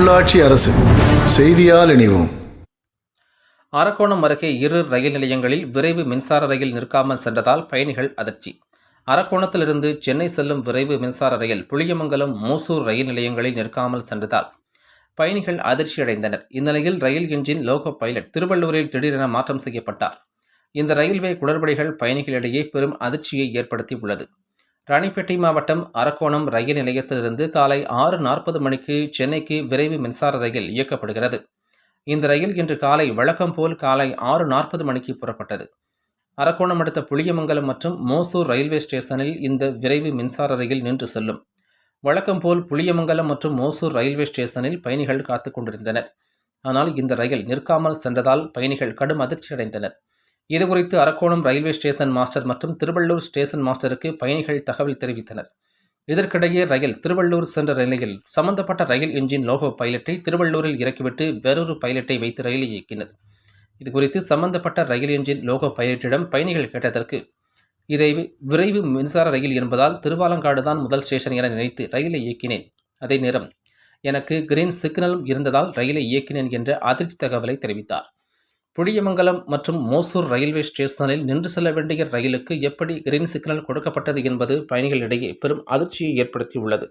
உள்ளாட்சி அரசு செய்தியால் இணைவோம். அரக்கோணம் அருகே இரு ரயில் நிலையங்களில் விரைவு மின்சார ரயில் நிற்காமல் சென்றதால் பயணிகள் அதிர்ச்சி. அரக்கோணத்திலிருந்து சென்னை செல்லும் விரைவு மின்சார ரயில் புளியமங்கலம் மூசூர் ரயில் நிலையங்களில் நிற்காமல் சென்றதால் பயணிகள் அதிர்ச்சியடைந்தனர். இந்நிலையில் ரயில் என்ஜின் லோகோ பைலட் திருவள்ளூரில் திடீரென மாற்றம் செய்யப்பட்டார். இந்த ரயில்வே குளறுபடிகள் பயணிகளிடையே பெரும் அதிர்ச்சியை ஏற்படுத்தி உள்ளது ராணிப்பேட்டை மாவட்டம் அரக்கோணம் ரயில் நிலையத்திலிருந்து காலை ஆறு நாற்பது மணிக்கு சென்னைக்கு விரைவு மின்சார ரயில் இயக்கப்படுகிறது. இந்த ரயில் இன்று காலை வழக்கம் போல் காலை ஆறு நாற்பது மணிக்கு புறப்பட்டது. அரக்கோணம் அடுத்த புளியமங்கலம் மற்றும் மோசூர் ரயில்வே ஸ்டேஷனில் இந்த விரைவு மின்சார ரயில் நின்று செல்லும். வழக்கம் போல் புளியமங்கலம் மற்றும் மோசூர் ரயில்வே ஸ்டேஷனில் பயணிகள் காத்து கொண்டிருந்தனர். ஆனால் இந்த ரயில் நிற்காமல் சென்றதால் பயணிகள் கடும் அதிர்ச்சி இது இதுகுறித்து அரக்கோணம் ரயில்வே ஸ்டேஷன் மாஸ்டர் மற்றும் திருவள்ளூர் ஸ்டேஷன் மாஸ்டருக்கு பயணிகள் தகவல் தெரிவித்தனர். இதற்கிடையே ரயில் திருவள்ளூர் சென்ற நிலையில் சம்பந்தப்பட்ட ரயில் என்ஜின் லோகோ பைலட்டை திருவள்ளூரில் இறக்கிவிட்டு வேறொரு பைலட்டை வைத்து ரயிலை இயக்கினர். இதுகுறித்து சம்பந்தப்பட்ட ரயில் என்ஜின் லோகோ பைலட்டிடம் பயணிகள் கேட்டதற்கு இதை விரைவு மின்சார ரயில் என்பதால் திருவாலங்காடு தான் முதல் ஸ்டேஷன் என நினைத்து ரயிலை இயக்கினேன். அதே நேரம் எனக்கு கிரீன் சிக்னலும் இருந்ததால் ரயிலை இயக்கினேன் என்ற அதிர்ச்சி தகவலை தெரிவித்தார். புளியமங்கலம் மற்றும் மோசூர் ரயில்வே ஸ்டேஷனில் நின்று செல்ல வேண்டிய ரயிலுக்கு எப்படி கிரீன் சிக்னல் கொடுக்கப்பட்டது என்பது பயணிகளிடையே பெரும் அதிர்ச்சியை ஏற்படுத்தியுள்ளது.